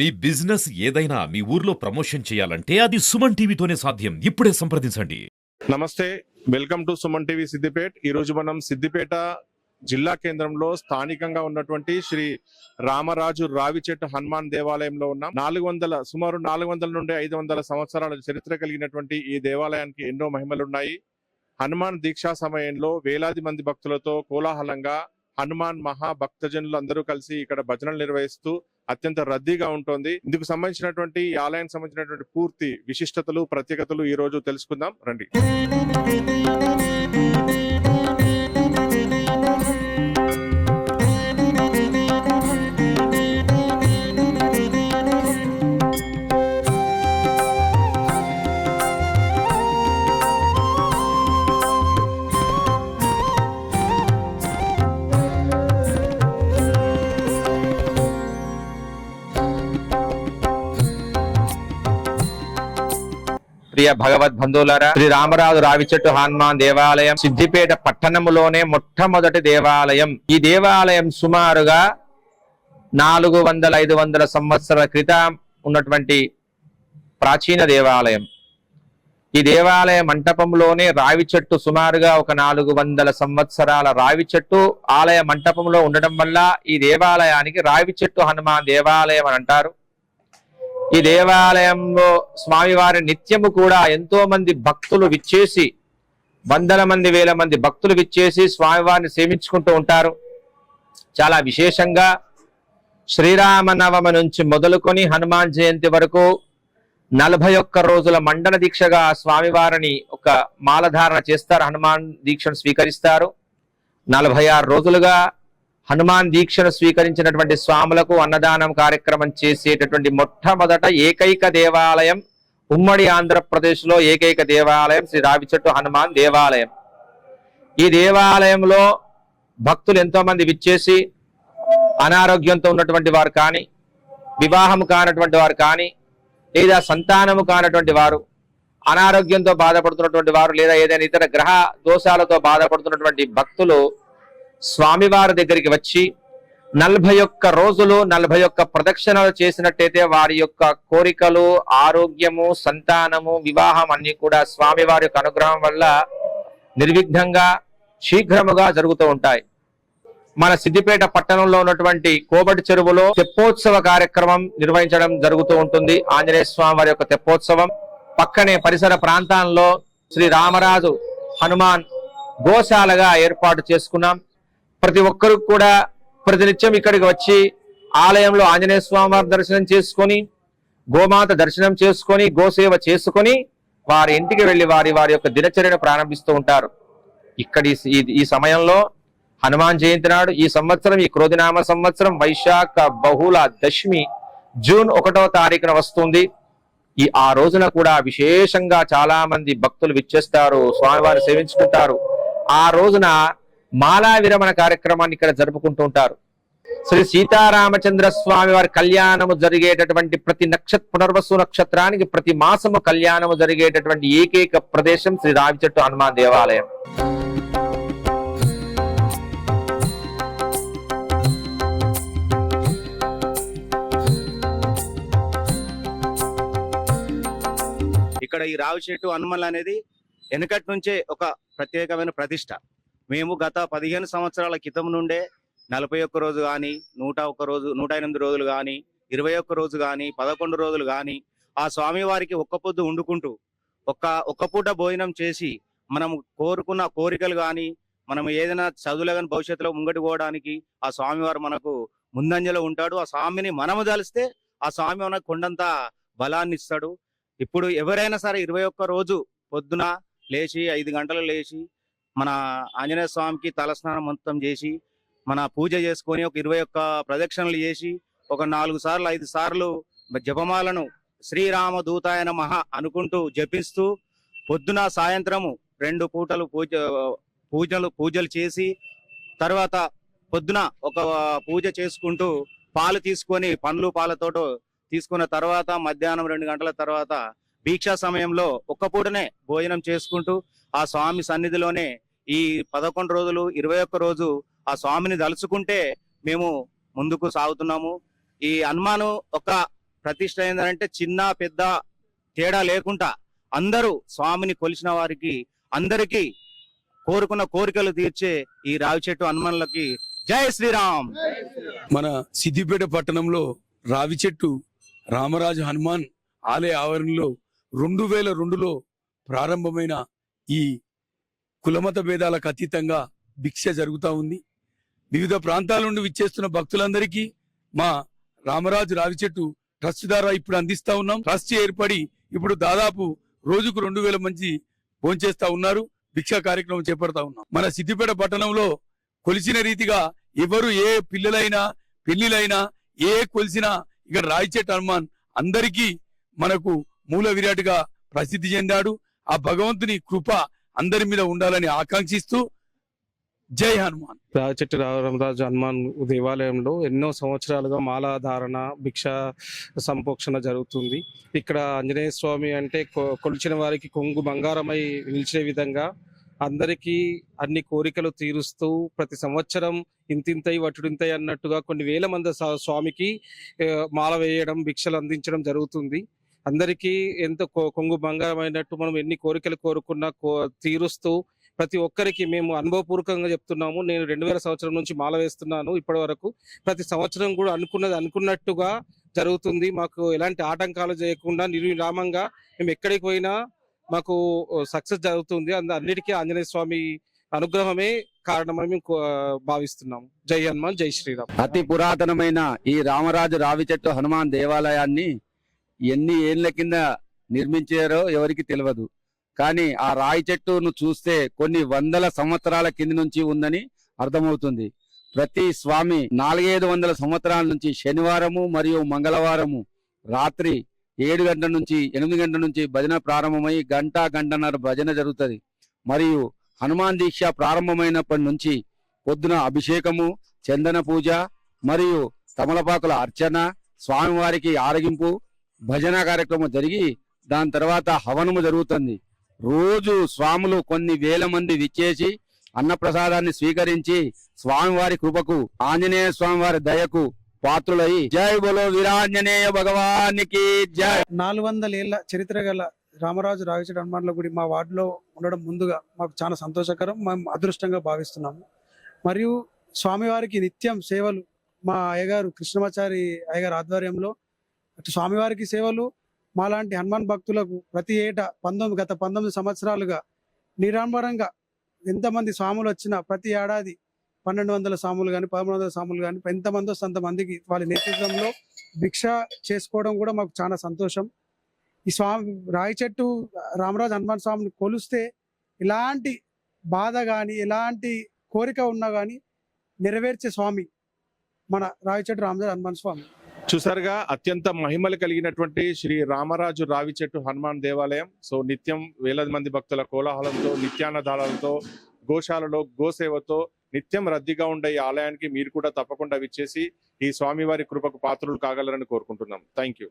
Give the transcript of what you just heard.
మీ business ఏదైనా మీ ఊర్లో promotion చేయాలంటే అది సుమన్ టీవీతోనే సాధ్యం. ఇప్పుడే సంప్రదించండి. నమస్తే welcome to Suman TV Siddipet. ఈ రోజు మనం సిద్దిపేట జిల్లా కేంద్రంలో స్థానికంగా ఉన్నటువంటి శ్రీ రామరాజు రావిచెట్టు హనుమాన్ దేవాలయంలో ఉన్నాం. నాలుగు వందల సుమారు నాలుగు వందల నుండి ఐదు వందల సంవత్సరాల చరిత్ర కలిగినటువంటి ఈ దేవాలయానికి ఎన్నో మహిమలున్నాయి. హనుమాన్ దీక్షా సమయంలో వేలాది మంది భక్తులతో కోలాహలంగా హనుమాన్ మహా భక్తజనులు అందరూ కలిసి ఇక్కడ భజనలు నిర్వహిస్తూ అత్యంత రద్దీగా ఉంటుంది. ఇందుకు సంబంధించినటువంటి ఈ ఆలయానికి సంబంధించినటువంటి పూర్తి విశిష్టతలు ప్రత్యేకతలు ఈ రోజు తెలుసుకుందాం. రండి. ప్రియ భగవద్ బంధువులారా శ్రీ రామరాజు రావిచెట్టు హనుమాన్ దేవాలయం సిద్దిపేట పట్టణములోనే మొట్టమొదటి దేవాలయం. ఈ దేవాలయం సుమారుగా నాలుగు వందల ఐదు వందల సంవత్సరాల క్రితం ఉన్నటువంటి ప్రాచీన దేవాలయం. ఈ దేవాలయ మంటపంలోనే రావి చెట్టు సుమారుగా ఒక నాలుగు వందల సంవత్సరాల రావి చెట్టు ఆలయ మంటపంలో ఉండడం వల్ల ఈ దేవాలయానికి రావి చెట్టు హనుమాన్ దేవాలయం అని అంటారు. ఈ దేవాలయంలో స్వామివారి నిత్యము కూడా ఎంతో మంది భక్తులు విచ్చేసి వందల మంది వేల మంది భక్తులు విచ్చేసి స్వామివారిని సేవించుకుంటూ ఉంటారు. చాలా విశేషంగా శ్రీరామనవమి నుంచి మొదలుకొని హనుమాన్ జయంతి వరకు నలభై ఒక్క రోజుల మండల దీక్షగా స్వామివారిని ఒక మాలధారణ చేస్తారు. హనుమాన్ దీక్షను స్వీకరిస్తారు. నలభై ఆరు రోజులుగా హనుమాన్ దీక్షను స్వీకరించినటువంటి స్వాములకు అన్నదానం కార్యక్రమం చేసేటటువంటి మొట్టమొదట ఏకైక దేవాలయం ఉమ్మడి ఆంధ్రప్రదేశ్లో ఏకైక దేవాలయం శ్రీ రావిచెట్టు హనుమాన్ దేవాలయం. ఈ దేవాలయంలో భక్తులు ఎంతో మంది విచ్చేసి అనారోగ్యంతో ఉన్నటువంటి వారు కానీ వివాహం కానటువంటి వారు కానీ లేదా సంతానము కానటువంటి వారు అనారోగ్యంతో బాధపడుతున్నటువంటి వారు లేదా ఏదైనా ఇతర గ్రహ దోషాలతో బాధపడుతున్నటువంటి భక్తులు స్వామివారి దగ్గరికి వచ్చి నలభై ఒక్క రోజులు నలభై ఒక్క ప్రదక్షిణలు చేసినట్టయితే వారి యొక్క కోరికలు ఆరోగ్యము సంతానము వివాహం అన్ని కూడా స్వామివారి యొక్క అనుగ్రహం వల్ల నిర్విఘ్నంగా శీఘ్రముగా జరుగుతూ ఉంటాయి. మన సిద్దిపేట పట్టణంలో ఉన్నటువంటి కోబటి చెరువులో తెప్పోత్సవ కార్యక్రమం నిర్వహించడం జరుగుతూ ఉంటుంది. ఆంజనేయ స్వామి వారి యొక్క తెప్పోత్సవం. పక్కనే పరిసర ప్రాంతాల్లో శ్రీ రామరాజు హనుమాన్ గోశాలగా ఏర్పాటు చేసుకున్నాం. ప్రతి ఒక్కరికి కూడా ప్రతినిత్యం ఇక్కడికి వచ్చి ఆలయంలో ఆంజనేయ స్వామివారి దర్శనం చేసుకొని గోమాత దర్శనం చేసుకొని గోసేవ చేసుకొని వారి ఇంటికి వెళ్ళి వారి వారి యొక్క దినచర్యను ప్రారంభిస్తూ ఉంటారు. ఇక్కడి ఈ- ఈ సమయంలో హనుమాన్ జయంతి నాడు ఈ సంవత్సరం ఈ క్రోధినామ సంవత్సరం వైశాఖ బహుళ దశమి జూన్ ఒకటో తారీఖున వస్తుంది. ఈ ఆ రోజున కూడా విశేషంగా చాలా మంది భక్తులు విచ్చేస్తారు స్వామివారిని సేవించుకుంటారు. ఆ రోజున మాలా విరమణ కార్యక్రమాన్ని ఇక్కడ జరుపుకుంటూ ఉంటారు. శ్రీ సీతారామచంద్ర స్వామి వారి కళ్యాణము జరిగేటటువంటి ప్రతి నక్షత్ర పునర్వసు నక్షత్రానికి ప్రతి మాసము కళ్యాణము జరిగేటటువంటి ఏకైక ప్రదేశం శ్రీ రావిచెట్టు హనుమాన్ దేవాలయం. ఇక్కడ ఈ రావి చెట్టు హనుమల్ అనేది వెనకటి నుంచే ఒక ప్రత్యేకమైన ప్రతిష్ట. మేము గత పదిహేను సంవత్సరాల క్రితం నుండే నలభై ఒక్క రోజు కానీ నూట ఒక్క రోజు నూట ఎనిమిది రోజులు కానీ ఇరవై ఒక్క రోజు కానీ పదకొండు రోజులు కానీ ఆ స్వామివారికి ఒక్క పొద్దు వండుకుంటూ ఒక్క ఒక్క పూట భోజనం చేసి మనం కోరుకున్న కోరికలు కానీ మనం ఏదైనా చదువులో కానీ భవిష్యత్తులో ముంగటి పోవడానికి ఆ స్వామివారు మనకు ముందంజలో ఉంటాడు. ఆ స్వామిని మనము తలిస్తే ఆ స్వామి మనకు కొండంత బలాన్ని ఇస్తాడు. ఇప్పుడు ఎవరైనా సరే ఇరవై ఒక్క రోజు పొద్దున లేచి ఐదు గంటలు లేచి మన ఆంజనేయ స్వామికి తలస్నానం మొత్తం చేసి మన పూజ చేసుకొని ఒక ఇరవై ఒక్క ప్రదక్షిణలు చేసి ఒక నాలుగు సార్లు ఐదు సార్లు జపమాలను శ్రీరామ దూతాయన మహా అనుకుంటూ జపిస్తూ పొద్దున సాయంత్రము రెండు పూటలు పూజ పూజలు పూజలు చేసి తర్వాత పొద్దున ఒక పూజ చేసుకుంటూ పాలు తీసుకొని పండ్లు పాలతోటో తీసుకున్న తర్వాత మధ్యాహ్నం రెండు గంటల తర్వాత భీక్షా సమయంలో ఒక్క పూటనే భోజనం చేసుకుంటూ ఆ స్వామి సన్నిధిలోనే ఈ పదకొండు రోజులు ఇరవై ఒక్క రోజు ఆ స్వామిని దలుచుకుంటే మేము ముందుకు సాగుతున్నాము. ఈ హనుమాను ఒక ప్రతిష్ట ఏంటంటే చిన్న పెద్ద తేడా లేకుండా అందరూ స్వామిని కొలిచిన వారికి అందరికీ కోరుకున్న కోరికలు తీర్చే ఈ రావి చెట్టు హనుమానులకి జై శ్రీరామ్! మన సిద్దిపేట పట్టణంలో రావి చెట్టు రామరాజు హనుమాన్ ఆలయ ఆవరణలో రెండు వేల రెండులో ప్రారంభమైన ఈ కులమత భేదాలకు అతీతంగా భిక్ష జరుగుతూ ఉంది. వివిధ ప్రాంతాల నుండి విచ్చేస్తున్న భక్తులందరికీ మా రామరాజు రావి చెట్టు ట్రస్ట్ ద్వారా ఇప్పుడు అందిస్తా ఉన్నాం. ట్రస్ట్ ఏర్పడి ఇప్పుడు దాదాపు రోజుకు రెండు వేల మంది భోంచేస్తా ఉన్నారు. భిక్షా కార్యక్రమం చేపడతా ఉన్నాం. మన సిద్దిపేట పట్టణంలో కొలిచిన రీతిగా ఎవరు ఏ పిల్లలైనా పెళ్ళిలైనా ఏ కొలిసినా ఇక్కడ రాయిచెట్ హనుమాన్ అందరికీ మనకు మూల విరాటుగా ప్రసిద్ధి చెందాడు. ఆ భగవంతుని కృప అందరి మీద ఉండాలని ఆకాంక్షిస్తూ జై హనుమాన్. రాజచెట్టు రామరాజు హనుమాన్ దేవాలయంలో ఎన్నో సంవత్సరాలుగా మాలాధారణ భిక్ష సంపోక్షణ జరుగుతుంది. ఇక్కడ ఆంజనేయ స్వామి అంటే కొ- కొలిచిన వారికి కొంగు బంగారమై నిలిచే విధంగా అందరికీ అన్ని కోరికలు తీరుస్తూ ప్రతి సంవత్సరం ఇంతింతై వటుడింతై అన్నట్టుగా కొన్ని వేల మంది స్వామికి మాల వేయడం భిక్షలు అందించడం జరుగుతుంది. అందరికీ ఎంత కొ- కొంగు బంగారమైనట్టు మనం ఎన్ని కోరికలు కోరుకున్నా కో- తీరుస్తూ ప్రతి ఒక్కరికి మేము అనుభవపూర్వకంగా చెప్తున్నాము. నేను రెండు వేల సంవత్సరం నుంచి మాల వేస్తున్నాను ఇప్పటి వరకు. ప్రతి సంవత్సరం కూడా అనుకున్నది అనుకున్నట్టుగా జరుగుతుంది. మాకు ఎలాంటి ఆటంకాలు చేయకుండా నిర్విరామంగా మేము ఎక్కడికి పోయినా మాకు సక్సెస్ జరుగుతుంది. అంద అన్నిటికీ ఆంజనేయ స్వామి అనుగ్రహమే కారణమని మేము భావిస్తున్నాము. జై హనుమాన్ జై శ్రీరామ్. అతి పురాతనమైన ఈ రామరాజు రావి చెట్టు హనుమాన్ దేవాలయాన్ని ఎన్ని ఏళ్ళ కింద నిర్మించారో ఎవరికి తెలియదు కానీ ఆ రాయి చెట్టును చూస్తే కొన్ని వందల సంవత్సరాల కింది నుంచి ఉందని అర్థమవుతుంది. ప్రతి స్వామి నాలుగైదు వందల సంవత్సరాల నుంచి శనివారము మరియు మంగళవారము రాత్రి ఏడు గంటల నుంచి ఎనిమిది గంటల నుంచి భజన ప్రారంభమై గంట గంటన్నర భజన జరుగుతుంది. మరియు హనుమాన్ దీక్ష ప్రారంభమైనప్పటి నుంచి పొద్దున అభిషేకము చందన పూజ మరియు తమలపాకుల అర్చన స్వామివారికి ఆరగింపు భజన కార్యక్రమం జరిగి దాని తర్వాత హవనము జరుగుతుంది. రోజు స్వాములు కొన్ని వేల మంది విచ్చేసి అన్నప్రసాదాన్ని స్వీకరించి స్వామివారి కృపకు ఆంజనేయ స్వామివారి దయకు పాత్రులై జై బోలో వీరాంజనేయ భగవానికి జై. నాలుగు వందల ఏళ్ళ చరిత్ర గల రామరాజు రావిచట హనుమాన్ల గుడి మా వార్డులో ఉండడం ముందుగా మాకు చాలా సంతోషకరం మేము అదృష్టంగా భావిస్తున్నాము. మరియు స్వామివారికి నిత్యం సేవలు మా అయ్యగారు కృష్ణమాచారి అయ్యగారు ఆధ్వర్యంలో స్వామివారికి సేవలు మాలాంటి హనుమాన్ భక్తులకు ప్రతి ఏటా పంతొమ్మిది గత పంతొమ్మిది సంవత్సరాలుగా నిరాంబరంగా ఎంతమంది స్వాములు వచ్చినా ప్రతి ఏడాది పన్నెండు వందల స్వాములు కానీ పదమూడు వందల సాములు కానీ ఎంతమంది వస్తే అంతమందికి వాళ్ళ నేతృత్వంలో భిక్ష చేసుకోవడం కూడా మాకు చాలా సంతోషం. ఈ స్వామి రాయి చెట్టు రామరాజు హనుమాన్ స్వామిని కొలిస్తే ఎలాంటి బాధ కానీ ఎలాంటి కోరిక ఉన్నా కానీ నెరవేర్చే స్వామి మన రాయి చెట్టు రామరాజు హనుమాన్ స్వామి. చూసారుగా అత్యంత మహిమలు కలిగినటువంటి శ్రీ రామరాజు రావి చెట్టు హనుమాన్ దేవాలయం. సో నిత్యం వేలాది మంది భక్తుల కోలాహలంతో నిత్యాన్నదానాలతో గోశాలలో గోసేవతో నిత్యం రద్దీగా ఉండే ఈ ఆలయానికి మీరు కూడా తప్పకుండా విచ్చేసి ఈ స్వామివారి కృపకు పాత్రులు కాగలరని కోరుకుంటున్నాం. Thank you